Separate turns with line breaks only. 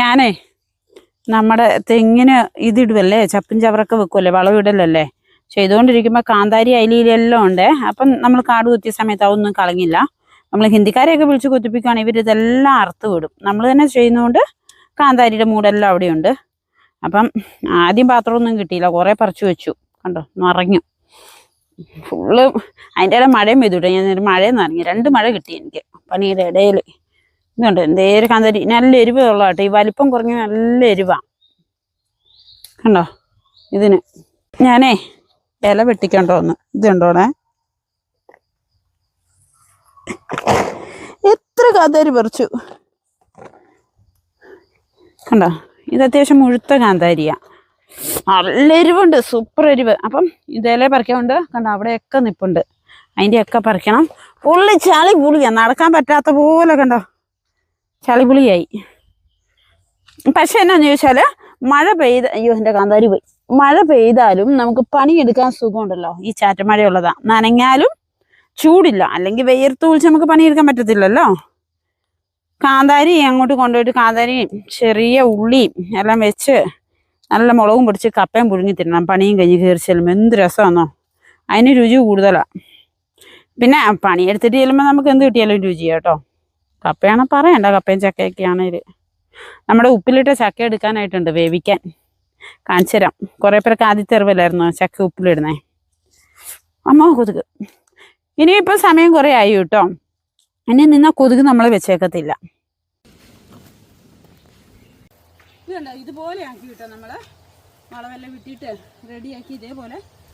ഞാനേ നമ്മുടെ തെങ്ങിന് ഇതിടുവല്ലേ? ചപ്പും ചവറൊക്കെ വെക്കുമല്ലേ വളവിടലല്ലേ ചെയ്തുകൊണ്ടിരിക്കുമ്പോൾ കാന്താരി അയിലെല്ലാം ഉണ്ട്. അപ്പം നമ്മൾ കാട് കുത്തിയ സമയത്ത് അതൊന്നും കളഞ്ഞില്ല. നമ്മൾ ഹിന്ദിക്കാരെയൊക്കെ വിളിച്ച് കുത്തിപ്പിക്കുകയാണെങ്കിൽ ഇവരിതെല്ലാം അറുത്ത് വിടും. നമ്മൾ തന്നെ ചെയ്യുന്നതുകൊണ്ട് കാന്താരിയുടെ മൂടെല്ലാം അവിടെയുണ്ട്. അപ്പം ആദ്യം പാത്രമൊന്നും കിട്ടിയില്ല. കുറേ പറിച്ചു വെച്ചു. കണ്ടോ? നിറഞ്ഞു. ഫുള്ള് അതിന്റെ ഇടയിൽ മഴയും പെയ്തുട്ടോ ഞാൻ മഴയെന്ന് ഇറങ്ങി രണ്ട് മഴ കിട്ടി എനിക്ക് പണിയുടെ ഇടയിൽ ഇതുണ്ട്. നേരെ കാന്താരി. നല്ല എരിവ് ഉള്ള കേട്ടോ. ഈ വലിപ്പം കുറഞ്ഞ നല്ല എരിവാ. കണ്ടോ? ഇതിന്. ഞാനേ ഇല വെട്ടിക്കണ്ടോ ഒന്ന് ഇതുണ്ടോണേ എത്ര കാന്താരി പറിച്ചു? കണ്ടോ? ഇത് അത്യാവശ്യം മുഴുത്ത കാന്താരിയാ. നല്ല എരിവുണ്ട്. സൂപ്പർ എരിവ്. അപ്പം ഇതേലെ പറിക്കുന്നുണ്ട് കണ്ടോ അവിടെയൊക്കെ നിപ്പുണ്ട്. അതിന്റെയൊക്കെ പറിക്കണം. പുള്ളി ചളി പുളിയാ നടക്കാൻ പറ്റാത്ത പോലെ കണ്ടോ? ചളി പുളിയായി പക്ഷെ എന്നാന്ന് ചോദിച്ചാൽ മഴ പെയ്ത അയ്യോ എന്റെ കാന്താരി പോയി. മഴ പെയ്താലും നമുക്ക് പണിയെടുക്കാൻ സുഖമുണ്ടല്ലോ. ഈ ചാറ്റമഴയുള്ളതാ. നനഞ്ഞാലും ചൂടില്ല. അല്ലെങ്കിൽ വെയർത്ത് കുളിച്ച് നമുക്ക് പണിയെടുക്കാൻ പറ്റത്തില്ലല്ലോ. കാന്താരി അങ്ങോട്ട് കൊണ്ടുപോയിട്ട് കാന്താരിയും ചെറിയ ഉള്ളിയും എല്ലാം വെച്ച് നല്ല മുളകും പൊടിച്ച് കപ്പയും പുഴുങ്ങി തിന്നണം. പണിയും കഴിഞ്ഞ് കയറി എന്ത് രസമാണോ അതിന് രുചി കൂടുതലാണ് പിന്നെ പണിയെടുത്തിട്ട് ചെല്ലുമ്പോൾ നമുക്ക് എന്ത് കിട്ടിയാലും രുചി കേട്ടോ. കപ്പയാണെ പറയണ്ട കപ്പയും ചക്കയൊക്കെയാണ് ഇത്. നമ്മുടെ ഉപ്പിലിട്ട ചക്ക എടുക്കാനായിട്ടുണ്ട് വേവിക്കാൻ. കാണിച്ചു തരാം. കുറേ പേർക്ക് ആദ്യത്തെ ചക്ക ഉപ്പിലിടുന്നേ. അമ്മ കൊതുക്. ഇനിയിപ്പോൾ സമയം കുറേ ആയി കേട്ടോ. ഇനി നിന്ന കൊതുക് നമ്മൾ വെച്ചേക്കത്തില്ല. ഇതുപോലെ ആക്കി കേട്ടോ നമ്മൾ വളമെല്ലാം വിട്ടിട്ട് റെഡിയാക്കി ഇതേപോലെ